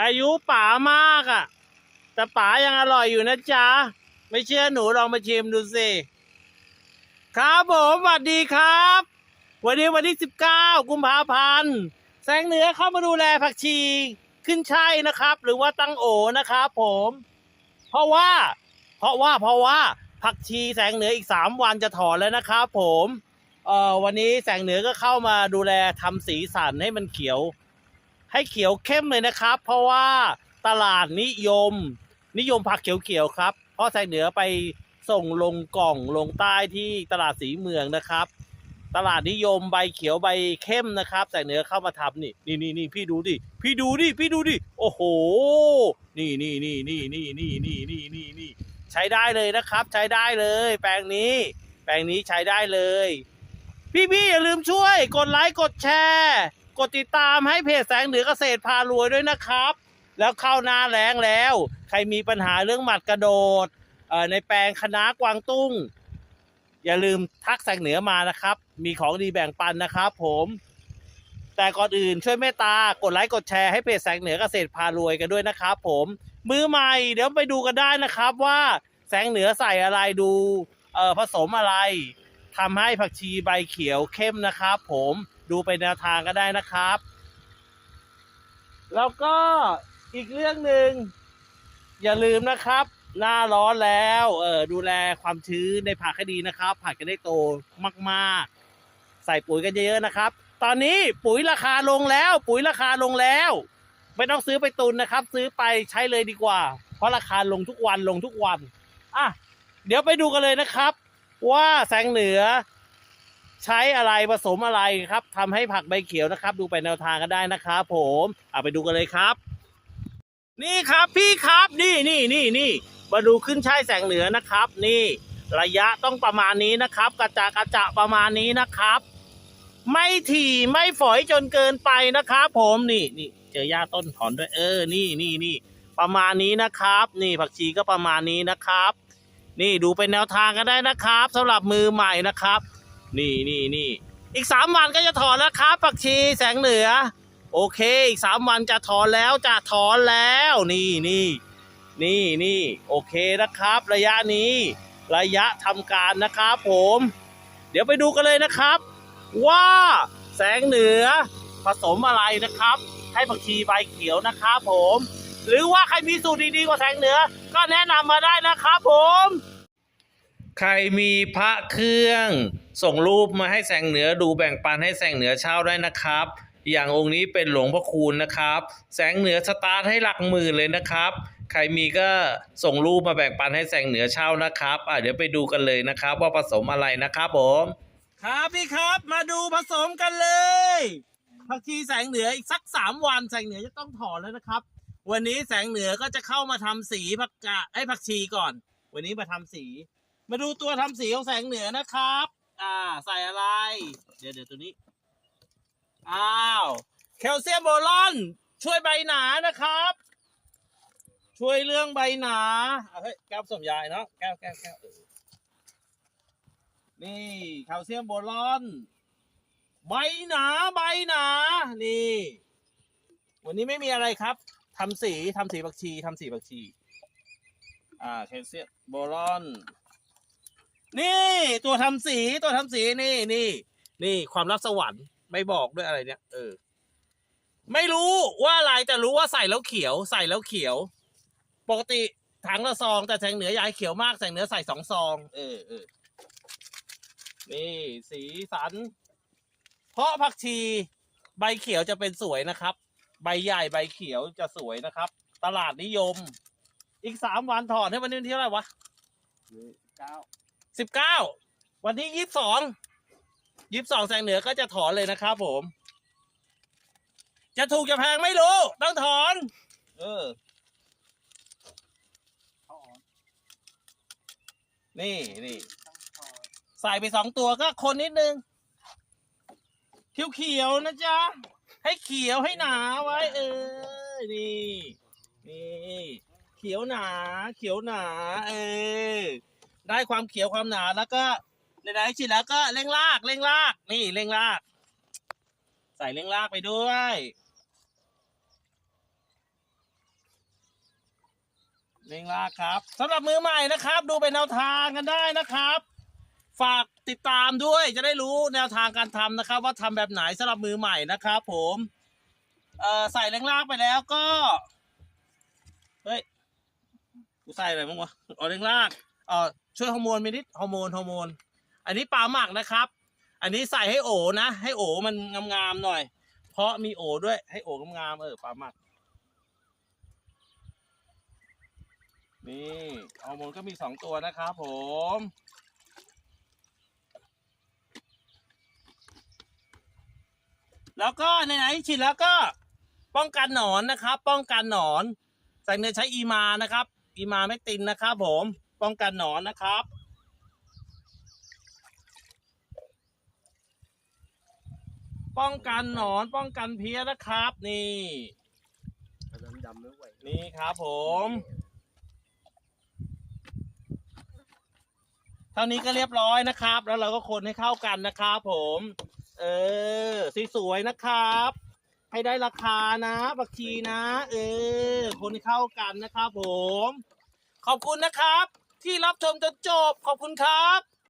อายุป๋ามากอะ่ะ แต่ป๋ายังอร่อยอยู่นะจ๊ะ ไม่เชื่อหนูลองมาชิมดูสิ ครับผมสวัสดีครับ วันนี้วันที่ 19 กุมภาพันธ์แสงเหนือเข้ามาดูแลผักชีขึ้นใช่นะครับ หรือว่าตั้งโอนะครับผม เพราะว่า เพราะว่าเพราะว่าผักชีแสงเหนืออีก 3 วันจะถอนแล้วนะครับผมเอ่อวันนี้แสงเหนือก็เข้ามาดูแลทำสีสันให้มันเขียว ให้เขียวเข้มเลยนะครับ เพราะว่าตลาดนิยม นิยมผักเขียวๆครับ เพราะแสงเหนือไปส่งลงกล่องลงใต้ที่ตลาดสีเมืองนะครับ ตลาดนิยมใบเขียวใบเข้มนะครับแสงเหนือเข้ามาทำนี่นี่นี่นี่พี่ดูดิพี่ดูดิพี่ดูดิโอ้โห นี่นี่นี่นี่นี่นี่นี่นี่นี่นี่ใช้ได้เลยนะครับ ใช้ได้เลย แปลงนี้ แปลงนี้ใช้ได้เลย พี่ๆอย่าลืมช่วย กดไลค์กดแชร์ กดติดตามให้เพจแสงเหนือเกษตรพารวยด้วยนะครับ แล้วเข้าหน้าแล้งแล้ว ใครมีปัญหาเรื่องหมัดกระโดดในแปลงคณะกวางตุ้ง อย่าลืมทักแสงเหนือมานะครับ มีของดีแบ่งปันนะครับ ผม แต่ก่อนอื่นช่วยเมตตากดไลค์กดแชร์ให้เพจแสงเหนือเกษตรพารวยกันด้วยนะครับ ผม มือใหม่เดี๋ยวไปดูกันได้นะครับว่าแสงเหนือใส่อะไรดูผสมอะไร ทำให้ผักชีใบเขียวเข้มนะครับผมดูไปแนวทางก็ได้นะครับ แล้วก็อีกเรื่องหนึ่งอย่าลืมนะครับ หน้าร้อนแล้วเออดูแลความชื้นในผักให้ดีนะครับ ผักจะได้โตมากๆ ใส่ปุ๋ยกันเยอะๆนะครับ ตอนนี้ปุ๋ยราคาลงแล้ว ปุ๋ยราคาลงแล้ว ไม่ต้องซื้อไปตุนนะครับ ซื้อไปใช้เลยดีกว่า เพราะราคาลงทุกวันลงทุกวันอะเดี๋ยวไปดูกันเลยนะครับ ว่าแสงเหนือ ใช้อะไรผสมอะไรครับทำให้ผักใบเขียวนะครับ ดูไปแนวทางกันได้นะครับผมเอาไปดูกันเลยครับ นี่ครับพี่ครับนี่นี่นี่นี่มาดูขึ้นช่ายแสงเหนือนะครับ นี่ ระยะต้องประมาณนี้นะครับ กระจะกระจะประมาณนี้นะครับ ไม่ถี่ไม่ฝอยจนเกินไปนะครับผมนี่นี่เจอหญ้าต้นถอนด้วยเออ นี่นี่นี่ประมาณนี้นะครับ นี่ผักชีก็ประมาณนี้นะครับ นี่ดูเป็นแนวทางกันได้นะครับสำหรับมือใหม่นะครับ นี่นี่นี่อีกสามวันก็จะถอนแล้วครับผักชีแสงเหนือ โอเค อีกสามวันจะถอนแล้วจะถอนแล้ว นี่นี่นี่นี่โอเคนะครับ ระยะนี้ ระยะทำการนะครับผม เดี๋ยวไปดูกันเลยนะครับ ว่าแสงเหนือผสมอะไรนะครับ ให้ผักชีใบเขียวนะครับผม หรือว่าใครมีสูตรดีๆกว่าแสงเหนือ ก็แนะนำมาได้นะครับผม ใครมีพระเครื่อง ส่งรูปมาให้แสงเหนือดูแบ่งปันให้แสงเหนือเช่าได้นะครับ อย่างองค์นี้เป็นหลวงพ่อคูณนะครับ แสงเหนือสตาร์ทให้หลักหมื่นเลยนะครับ ใครมีก็ส่งรูปมาแบ่งปันให้แสงเหนือเช่านะครับอะเดี๋ยวไปดูกันเลยนะครับ ว่าผสมอะไรนะครับผมครับพี่ครับมาดูผสมกันเลยผักชีแสงเหนืออีกสักสามวันแสงเหนือจะต้องถอนแล้วนะครับ วันนี้แสงเหนือก็จะเข้ามาทำสีผักกาไอ้ผักชีก่อน วันนี้มาทำสี มาดูตัวทำสีของแสงเหนือนะครับ อ่า ใส่อะไร เดี๋ยวเดี๋ยวตัวนี้ อ้าว แคลเซียมโบรอน ช่วยใบหนานะครับ ช่วยเรื่องใบหนาเอาเฮ้ยแก้วสมยายเนาะแก้วแก้วแก้วนี่แคลเซียมโบรอนใบหนาใบหนา นี่ วันนี้ไม่มีอะไรครับ ทำสีทำสีบักชีทำสีบักชี อ่าแคลเซียมโบรอน นี่ตัวทำสีตัวทำสีนี่นี่นี่ความลับสวรรค์ไม่บอกด้วยอะไรเนี่ย เออ ไม่รู้ว่าอะไรแต่รู้ว่าใส่แล้วเขียว ใส่แล้วเขียว ปกติถังละซองแต่แสงเหนือยายเขียวมากแสงเหนือใส่สองซอง เออเออนี่สีสัน เพราะผักชี ใบเขียวจะเป็นสวยนะครับ ใบใหญ่ใบเขียวจะสวยนะครับ ตลาดนิยม อีกสามวันถอดให้วันนี้วันที่เท่าไหร่วะเก้าสิบเก้าวันที่ยี่สิบสองยี่สิบสองแสงเหนือก็จะถอนเลยนะครับผม จะถูกจะแพงไม่รู้ ต้องถอน เออเขาอ่อนนี่นี่ต้องถอดใส่ไปสองตัวก็คนนิดนึงเขียวเขียวๆนะจ๊ะ ให้เขียวให้หนาไว้เออนี่นี่เขียวหนา เขียวหนา เออได้ความเขียวความหนาแล้วก็ในไหนๆฉีดแล้วก็เร่งรากเร่งราก นี่เร่งราก ใส่เร่งรากไปด้วยเร่งลากครับสำหรับมือใหม่นะครับ ดูเป็นแนวทางกันได้นะครับ ฝากติดตามด้วยจะได้รู้แนวทางการทำนะครับ ว่าทำแบบไหนสำหรับมือใหม่นะครับ ผมเอ่อใส่แรงลากไปแล้วก็เฮ้ยกูใส่อะไรบ้างวะอ๋อแรงลากเอ่อช่วยฮอร์โมนมินิดฮอร์โมนฮอร์โมนอันนี้ปลาหมักนะครับ อันนี้ใส่ให้โอนะ ให้โอมันงามๆหน่อย เพราะมีโอด้วยให้โองามๆเออปลาหมักนี่ฮอร์โมนก็มีสองตัวนะครับผม แล้วก็ไหนๆฉีดแล้วก็ป้องกันหนอนนะครับ ป้องกันหนอนใส่เนยใช้อีมานะครับ อีมาแมกตินนะครับ ผมป้องกันหนอนนะครับป้องกันหนอนป้องกันเพี้ยนะครับ นี่ดำๆไม่ไหวนี่ครับผม เท่านี้ก็เรียบร้อยนะครับ แล้วเราก็คนให้เข้ากันนะครับผม เออสวยๆนะครับ ให้ได้ราคานะบักทีนะ เออ คนเข้ากันนะครับผม ขอบคุณนะครับ ที่รับชมจนจบขอบคุณครับ